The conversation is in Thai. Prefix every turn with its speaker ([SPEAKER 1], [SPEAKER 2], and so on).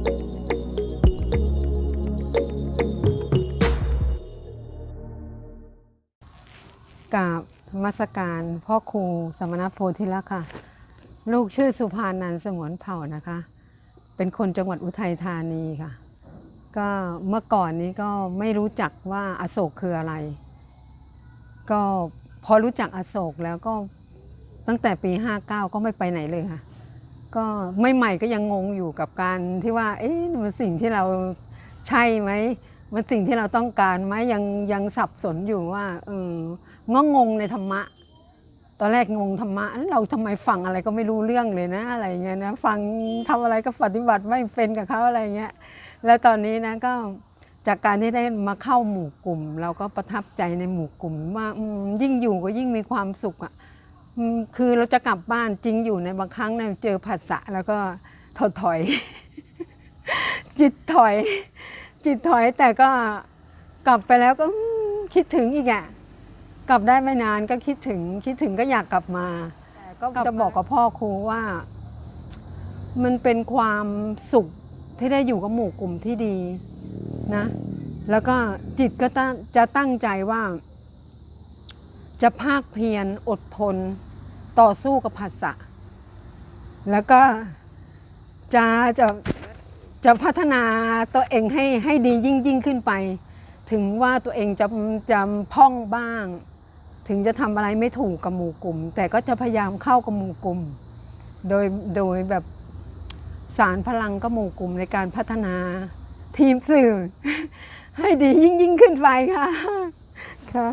[SPEAKER 1] กราบธรรมสการพ่อครูสมณโพธิละค่ะ ลูกชื่อสุภานันสงวนเผ่านะคะ เป็นคนจังหวัดอุทัยธานีค่ะ ก็เมื่อก่อนนี้ก็ไม่รู้จักว่าอโศกคืออะไร ก็พอรู้จักอโศกแล้วก็ตั้งแต่ปี 59 ก็ไม่ไปไหนเลยค่ะ ก็ไม่ใหม่ก็ยังงงอยู่กับการที่ว่า เอ๊ะมันสิ่งที่เราใช่ไหมมันสิ่งที่เราต้องการไหมยังยังสับสนอยู่ว่าเอองงงในธรรมะ ตอนแรกงงธรรมะเราทำไมฟังอะไรก็ไม่รู้เรื่องเลยนะอะไรเงี้ยนะฟังทำอะไรก็ปฏิบัติไม่เป็นกับเขาอะไรเงี้ยแล้วตอนนี้นะก็จากการที่ได้มาเข้าหมู่กลุ่ม เราก็ประทับใจในหมู่กลุ่มว่ายิ่งอยู่ก็ยิ่งมีความสุขอะ คือเราจะกลับบ้านจริงอยู่ในบางครั้งเนี่ยเจอผัสสะแล้วก็ถดถอย จิตถอย จิตถอยแต่ก็กลับไปแล้วก็อืมคิดถึงอีกอะกลับได้ไม่นานก็คิดถึงคิดถึงก็อยากกลับมาแต่ก็จะบอกกับพ่อครูว่า มันเป็นความสุขที่ได้อยู่กับหมู่กลุ่มที่ดีนะ แล้วก็จิตก็ตั้งจะตั้งใจว่า จะภาคเพียรอดทน ต่อสู้กับผัสสะแล้วก็จะจะจะพัฒนาตัวเองให้ให้ดียิ่งยิ่งขึ้นไป ถึงว่าตัวเองจะจะพ่องบ้าง ถึงจะทำอะไรไม่ถูกกับหมู่กลุ่ม แต่ก็จะพยายามเข้ากับหมู่กลุ่ม โดยโดยแบบสารพลังกับหมู่กลุ่มในการพัฒนาทีมสื่อ ให้ดียิ่งยิ่งขึ้นไปค่ะค่ะ